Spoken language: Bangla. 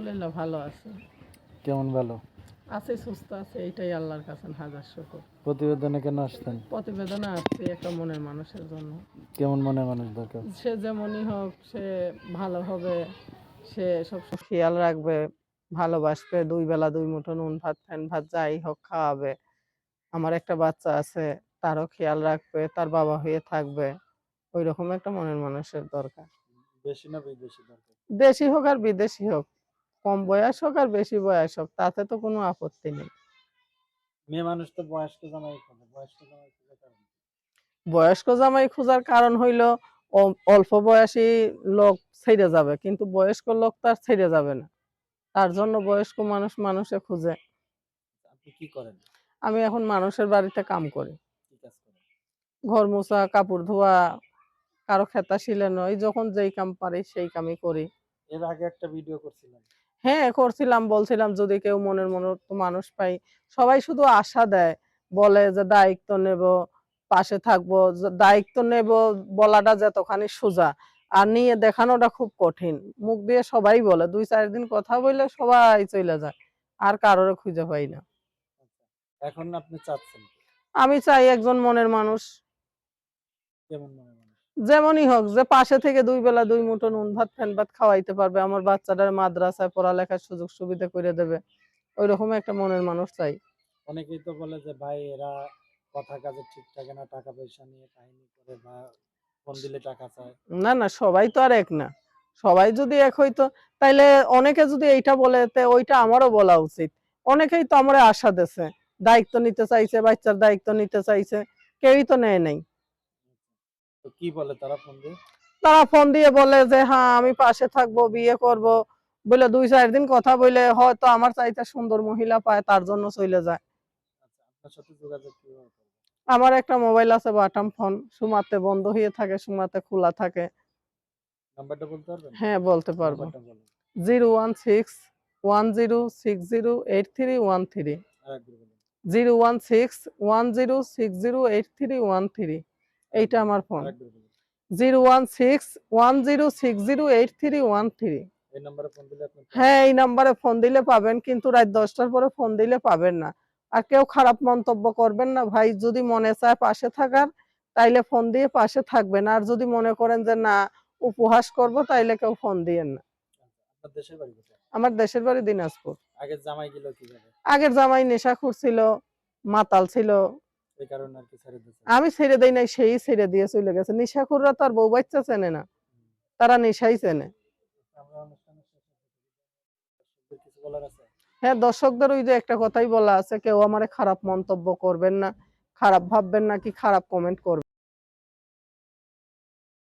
আলহামদুলিল্লাহ ভালো আছে। কেমন ভালো? আছে সুস্থ আছে এইটাই আল্লাহর কাছে হাজার শুকর। প্রতিবেদনে কেন আসতেন প্রতিবেদনে আসছি একটা মনের মানুষের জন্য। কেমন মনে মানুষ দরকার? সে যেমনই হোক সে ভালো হবে সে সব খেয়াল রাখবে ভালোবাসবে দুই বেলা দুই মুঠো নুন ভাত ফ্যান ভাত যাই হোক খাওয়াবে। আমার একটা বাচ্চা আছে তারও খেয়াল রাখবে তার বাবা হয়ে থাকবে। ওই রকম একটা মনের মানুষের দরকার। বেশি না বিদেশি দরকার? দেশি হোক আর বিদেশি হোক। কম বয়স হোক আর বেশি বয়স হোক তাতে তো কোনো আপত্তি নেই। মেয়ে মানুষ তো বয়স্ক জামাই খোঁজে বয়স্ক জামাই খোঁজে কারণ? বয়স্ক জামাই খোঁজার কারণ হইল অল্প বয়সী লোক ছেড়ে যাবে কিন্তু বয়স্ক লোক তার ছেড়ে যাবে না। তার জন্য বয়স্ক মানুষ মানুষে খুঁজে। আপনি কি করেন? আমি এখন মানুষের বাড়িতে কাম করি। ঘর মোছা কাপড় ধোয়া কারও খেতা শিলানো এই যখন যেই কাম পারি সেই কামই করি। এর আগে একটা ভিডিও করছিলেন হ্যাঁ করছিলাম বলছিলাম যদি কেউ মনের মতো মানুষ পাই সবাই শুধু আশা দেয় বলে যে দায়িত্ব নেব পাশে থাকব দায়িত্ব নেব বলাটা যতখানি সোজা আর নিয়ে দেখানোটা খুব কঠিন। মুখ দিয়ে সবাই বলে দুই চার দিন কথা বললে সবাই চলে যায় আর কারোর খুঁজে পাই না। আচ্ছা এখন আপনি চাচ্ছেন আমি চাই একজন মনের মানুষ। কেমন মনে মানুষ? যেমনই হোক যে পাশে থেকে দুই বেলা দুই মুঠো নুন ভাত ফ্যান ভাত খাওয়াইতে পারবে। আমার বাচ্চাটার মাদ্রাসায় পড়ালেখার সুযোগ সুবিধা করে দেবে। ওই রকম একটা মনের মানুষ চাই। অনেকেই তো বলে যে ভাই এরা কথা কাজে ঠিক থাকে না টাকা পয়সা নিয়ে কাহিনী করে বা ফোন দিলে টাকা চায়। না না সবাই তো আর এক না। সবাই যদি এক হইতো তাইলে অনেকে যদি এইটা বলে তে ওইটা আমারও বলা উচিত। অনেকেই তো আমার আশা দেছে দায়িত্ব নিতে চাইছে বাচ্চার দায়িত্ব নিতে চাইছে কেউই তো নেয় নাই। কি বলে তারা ফোন দিয়ে? তারা ফোন দিয়ে বলে যে হ্যাঁ আমি পাশে থাকব বিয়ে করব। বলে দুই চার দিন কথা বলে হয়তো আমার চাইতে সুন্দর মহিলা পায় তার জন্য চলে যায়। আচ্ছা আমার একটা মোবাইল আছে বাটাম ফোন। সুমাতে বন্ধ হয়ে থাকে সুমাতে খোলা থাকে। নাম্বারটা বলতে পারবেন? হ্যাঁ বলতে পারব। Zero one six one zero six zero eight three one three. Zero one six one zero six zero eight three one three. এইটা আমার phone. Zero one six one zero six zero eight three one three. হ্যাঁ এই নাম্বারে ফোন দিলে পাবেন কিন্তু রাত দশটার পরে ফোন দিলে পাবেন না। আর কেউ খারাপ মন্তব্য করবেন না ভাই যদি মনে চায় পাশে থাকার তাইলে ফোন দিয়ে পাশে থাকবেন। আর যদি মনে করেন যে না উপহাস করব তাইলে কেউ ফোন দিয়েন না। আমার দেশের বাড়ি দিনাজপুর। আগে জামাই গেল কীভাবে? আগের জামাই নেশাখুর ছিল মাতাল ছিল আমি ছেড়ে দেই নাই সেই ছেড়ে দিয়ে চলে গেছে। নিশাখুররা তো আর বউ বাচ্চা চেনে না। তারা নেশাই চেনে। হ্যাঁ দর্শকদের ওই যে একটা কথাই বলা আছে কেউ আমার খারাপ মন্তব্য করবেন না খারাপ ভাববেন না কি খারাপ কমেন্ট করবেন।